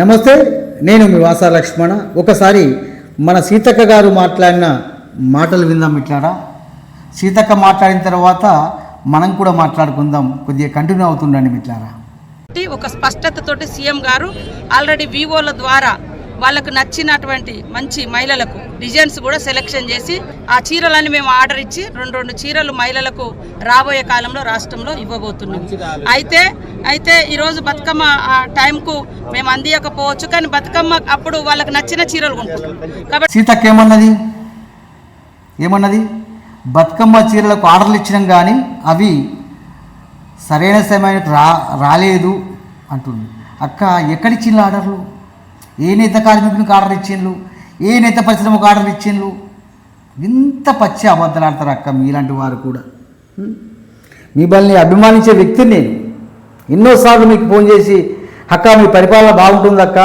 నమస్తే నేను మీ వాసా లక్ష్మణ. ఒకసారి మన సీతక్క గారు మాట్లాడిన మాటలు విందాం ఇట్లారా? సీతక్క మాట్లాడిన తర్వాత మనం కూడా మాట్లాడుకుందాం. కొద్దిగా కంటిన్యూ అవుతుండండి మిట్లారా. ఒక స్పష్టతతోటి సీఎం గారు ఆల్రెడీ వివోల ద్వారా వాళ్ళకు నచ్చినటువంటి మంచి మహిళలకు డిజైన్స్ కూడా సెలెక్షన్ చేసి ఆ చీరలని మేము ఆర్డర్ ఇచ్చి రెండు రెండు చీరలు మహిళలకు రాబోయే కాలంలో రాష్ట్రంలో ఇవ్వబోతున్నాం. అయితే అయితే ఈరోజు బతుకమ్మ ఆ టైంకు మేము అందియకపోవచ్చు కానీ బతుకమ్మ అప్పుడు వాళ్ళకి నచ్చిన చీరలు కొంటున్నాం కాబట్టి సీతక్క ఏమన్నది? బతుకమ్మ చీరలకు ఆర్డర్లు ఇచ్చినాం కానీ అవి సరైన సమయానికి రా రాలేదు అంటుంది. అక్క ఎక్కడిచ్చిండ్రు ఆర్డర్లు? ఏ నేత కార్మికునికి ఆర్డర్ ఇచ్చిండ్రు ఏ నేత పరిశ్రమకు ఆర్డర్ ఇచ్చిండ్రు ఇంత పచ్చి అబద్ధాలు ఆడతారు అక్క మీలాంటి వారు కూడా. మిమ్మల్ని మీ బల్ని అభిమానించే వ్యక్తిని నేను ఎన్నోసార్లు మీకు ఫోన్ చేసి అక్క మీ పరిపాలన బాగుంటుంది అక్క.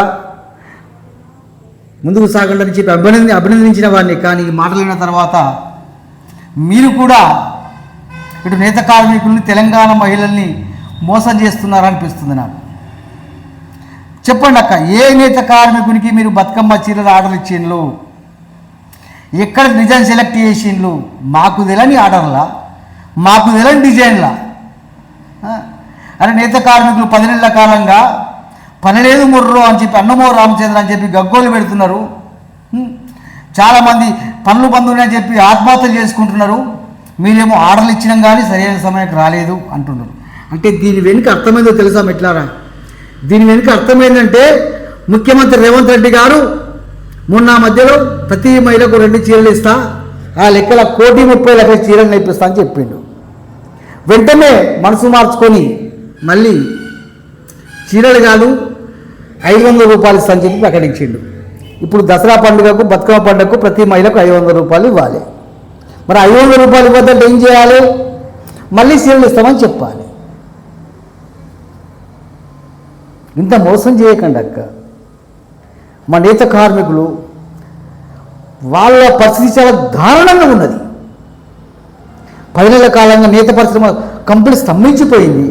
ముందుకు సాగండి చెప్పి అభినంది అభినందించిన వారిని కానీ ఈ మాటలు విన్న తర్వాత మీరు కూడా ఇటు నేత కార్మికుల్ని తెలంగాణ మహిళల్ని మోసం చేస్తున్నారనిపిస్తుంది నాకు. చెప్పండి అక్క ఏ నేత కార్మికునికి మీరు బతుకమ్మ చీరలు ఆర్డర్ ఇచ్చిండ్రు? ఎక్కడ డిజైన్ సెలెక్ట్ చేసిండ్రు? మాకు తెలని ఆర్డర్లా? మాకు తెలని డిజైన్లా? అరే నేత కార్మికులు పది నెలల కాలంగా పనిలేదు ముర్రు అని చెప్పి అన్నమో రామచంద్ర అని చెప్పి గగ్గోలు పెడుతున్నారు. చాలామంది పనులు బంధువులు అని చెప్పి ఆత్మహత్యలు చేసుకుంటున్నారు. మీరేమో ఆర్డర్లు ఇచ్చినాం కానీ సరైన సమయానికి రాలేదు అంటున్నారు. అంటే దీని వెనుక అర్థమైందో తెలుసా మెట్లారా? దీని వెనుక అర్థమైందంటే ముఖ్యమంత్రి రేవంత్ రెడ్డి గారు మొన్న మధ్యలో ప్రతి మహిళకు రెండు చీరలు ఇస్తా ఆ లెక్కల కోటి ముప్పై లక్షల చీరలు నేర్పిస్తా అని చెప్పిండు. వెంటనే మనసు మార్చుకొని మళ్ళీ చీరలు కాదు ఐదు వందల రూపాయలు ఇస్తా అని చెప్పి ప్రకటించిండు. ఇప్పుడు దసరా పండుగకు బతుకమ్మ పండుగకు ప్రతి మహిళకు ఐదు వందల రూపాయలు ఇవ్వాలి. మరి ఐదు వందల రూపాయలు ఇవ్వద్దంటే ఏం చేయాలి? మళ్ళీ చీరలు ఇస్తామని చెప్పాలి. ఇంత మోసం చేయకండి అక్క. మా నేత కార్మికులు వాళ్ళ పరిస్థితి చాలా దారుణంగా ఉన్నది. పది నెలల కాలంగా నేత పరిశ్రమ కంపెనీ స్తంభించిపోయింది.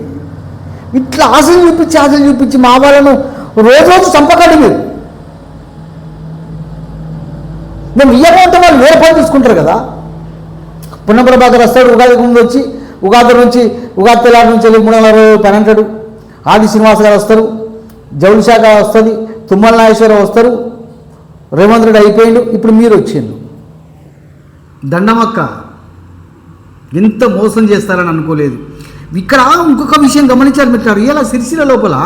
ఇట్లా ఆశలు చూపించి ఆశలు చూపించి మా వాళ్ళను రోజు రోజు చంపకండి మీరు. మేము ఇయ్యకపోతే వాళ్ళు వేరే పని తీసుకుంటారు కదా. పున్నప్రభాకర్ వస్తాడు ఉగాది ముందు వచ్చి ఉగాది నుంచి ఉగాది తెల్లారి నుంచి వెళ్ళి మూడు వందల పని అంటాడు ఆది శ్రీనివాస గారు వస్తారు. జౌళి శాఖ వస్తుంది తుమ్మల నాగేశ్వరరావు వస్తారు రేవంత్ రెడ్డి అయిపోయిండు ఇప్పుడు మీరు వచ్చిండు దండమక్క ఎంత మోసం చేస్తారని అనుకోలేదు. ఇక్కడ ఇంకొక విషయం గమనించారు మీరు ఇలా సిరిసిల లోపల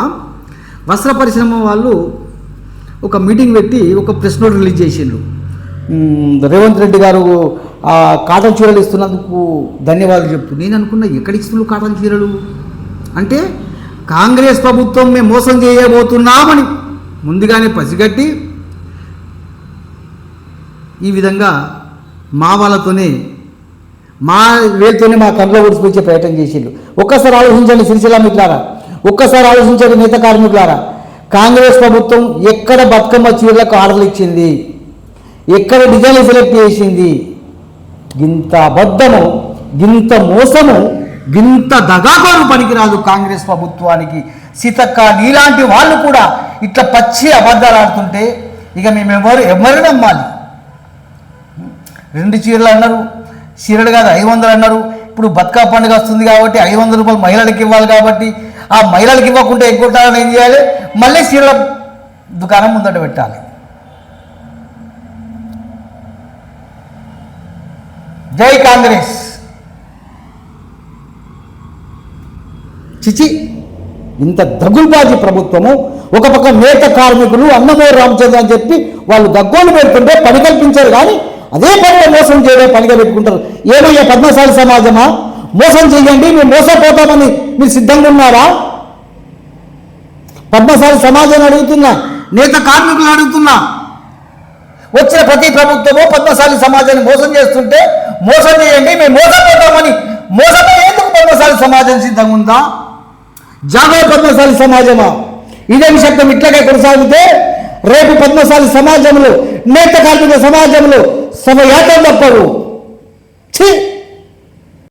వస్త్ర పరిశ్రమ వాళ్ళు ఒక మీటింగ్ పెట్టి ఒక ప్రెస్ నోట్ రిలీజ్ చేసిండ్రు. రేవంత్ రెడ్డి గారు కాటన్ చీరలు ఇస్తున్నందుకు ధన్యవాదాలు చెప్తూ నేను అనుకున్నా ఎక్కడ ఇస్తున్నారు కాటన్ చీరలు? అంటే కాంగ్రెస్ ప్రభుత్వం మేము మోసం చేయబోతున్నామని ముందుగానే పసిగట్టి ఈ విధంగా మా వాళ్ళతోనే మా వేలుతోనే మా కంట్లో ఉడిచిపించే ప్రయత్నం చేసిండు ఒక్కసారి ఆలోచించండి సిరిసిల్ల మిత్రులారా. ఒక్కసారి ఆలోచించండి నేత కార్మికులారా. కాంగ్రెస్ ప్రభుత్వం ఎక్కడ బతుకమ్మ చీరలకు ఆర్డర్లు ఇచ్చింది? ఎక్కడ డిజైన్లు సెలెక్ట్ చేసింది? ఇంత అబద్ధము ఇంత మోసము వింత దగాకోరు పనికిరాదు కాంగ్రెస్ ప్రభుత్వానికి. సీతక్క నీలాంటి వాళ్ళు కూడా ఇట్లా పచ్చి అబద్ధాలు ఆడుతుంటే ఇక మేము ఎవరు ఎవరు నమ్మాలి? రెండు చీరలు అన్నారు. చీరలు కాదు ఐదు వందలు అన్నారు. ఇప్పుడు బతుకా పండుగ వస్తుంది కాబట్టి ఐదు వందల రూపాయలు మహిళలకు ఇవ్వాలి కాబట్టి ఆ మహిళలకు ఇవ్వకుండా ఎక్కువ ఏం చేయాలి? మళ్ళీ చీరల దుకాణం ముందట పెట్టాలి. జై కాంగ్రెస్. చిచి ఇంత దగుల్బాజీ ప్రభుత్వము ఒక పక్క నేత కార్మికులు అన్నమయ్య రామచంద్ర అని చెప్పి వాళ్ళు దగ్గోలు పెడుతుంటే పని కల్పించారు కానీ అదే పనిగా మోసం చేయడం పనిగా పెట్టుకుంటారు. ఏమయ్యా పద్మశాలి సమాజమా? మోసం చేయండి మేము మోసపోతామని మీరు సిద్ధంగా ఉన్నారా? పద్మశాలి సమాజాన్ని అడుగుతున్నా నేత కార్మికులు అడుగుతున్నా. వచ్చిన ప్రతి ప్రభుత్వము పద్మశాలి సమాజాన్ని మోసం చేస్తుంటే మోసం చేయండి మేము మోసపోతామని మోసపోయేందుకు పద్మశాలి సమాజం సిద్ధంగా ఉందా? జాగో పద్మశాలి సమాజమా? ఇదే శబ్దం ఇట్లాగే కొనసాగితే రేపు పద్మశాలి సమాజంలో నేత కార్మిక సమాజంలో సమయాతం తప్పవు ఛీ!